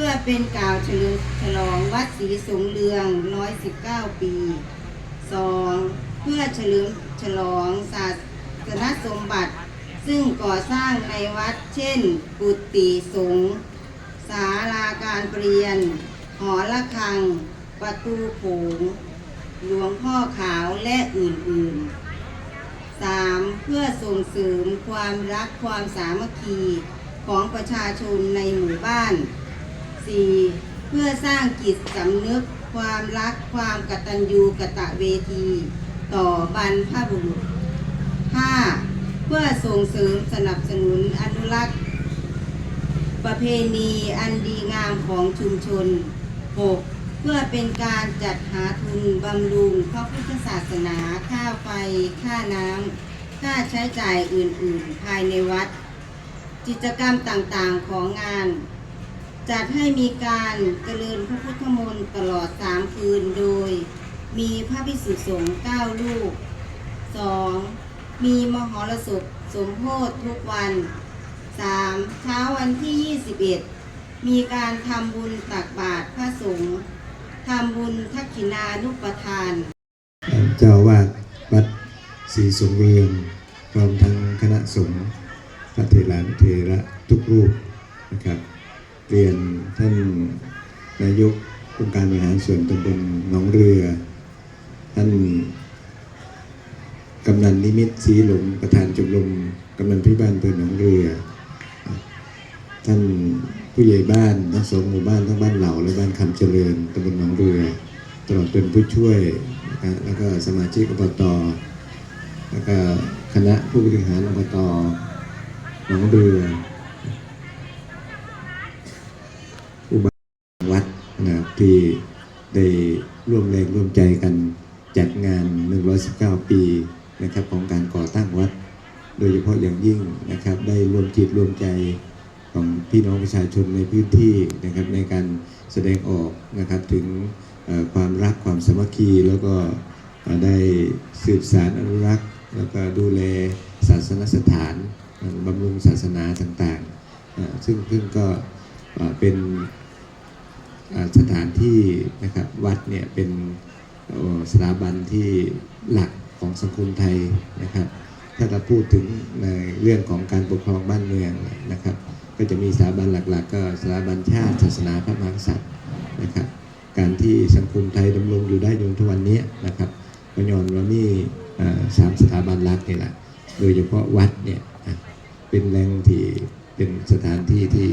พื่อเป็นกล่าวเฉลิมฉลองวัดศรีสงเรือง 119 ปี 2. เพื่อเฉลิมฉลองศาสนสมบัติ ซึ่งก่อสร้างในวัดเช่น กุฏิสงฆ์ศาลาการเปลี่ยน หอระฆัง ประตูโขงหลวงพ่อขาวและอื่นๆ 3. เพื่อส่งเสริมความรักความสามัคคีของประชาชนในหมู่บ้าน 4. เพื่อสร้างจิตสำนึกความรักความกตัญญูกตะเวที ต่อบรรพบุรุษ 5. เพื่อส่งเสริมสนับสนุนอนุรักษ์ ประเพณีอันดีงามของชุมชน 6. เพื่อเป็นการจัดหาทุนบำรุงพระพุทธศาสนาค่าไฟ ค่าน้ำค่าใช้จ่ายอื่น ๆ ภายในวัด กิจกรรมต่าง ๆ ของงาน จัดให้มีการเจริญพระพุทธมนต์ตลอดสามคืนโดย มีพระภิกษุสงฆ์เก้าลูก 2. มีมหรสพสมโพธทุกวัน 3. เช้าวันที่ 21 มีการทำบุญตักบาตรพระสงฆ์ทำบุญทักขินานุปทาน เจ้าวาดวัดศรีสงเรืองพร้อมทั้งคณะสงฆ์พระเถรานุเถระทุกรูปนะครับ เรียนท่านนายกองค์การบริหารส่วนตำบลหนองเรือ ท่านกำนันนิมิตรศรีหลงประธานชมรมกำนันพิบาลอำเภอหนองเรือ ท่านผู้ใหญ่บ้านทั้งสองหมู่บ้านทั้งบ้านเหล่าและบ้านคำเจริญตำบลหนองเรือ ตลอดเป็นผู้ช่วยแล้วก็สมาชิกอบตแล้วก็คณะผู้บริหารอบตหนองเรือ ที่ได้ร่วมแรงร่วมใจกันจัดงาน 119 ปีนะครับของการก่อตั้งวัด โดยเฉพาะอย่างยิ่งนะครับได้รวมจิตรวมใจของพี่น้องประชาชนในพื้นที่นะครับในการแสดงออกนะครับถึงความรักความสามัคคีแล้วก็ได้สืบสารอนุรักษ์ แล้วก็ดูแลศาสนสถานบำรุงศาสนาต่างๆ ซึ่งซึ่งก็เป็น สถานที่นะครับวัดเนี่ยเป็นสถาบันที่หลักของสังคมไทยนะครับ ถ้าเราพูดถึงในเรื่องของการปกครองบ้านเมืองนะครับ ก็จะมีสถาบันหลัก ๆ ก็สถาบันชาติศาสนาพระมหากษัตริย์นะครับ การที่สังคมไทยดำรงอยู่ได้จนทุกวันนี้นะครับก็ย้อนว่ามีสามสถาบันหลักนี่แหละโดยเฉพาะวัดเนี่ยเป็นแหล่งที่เป็นสถานที่ที่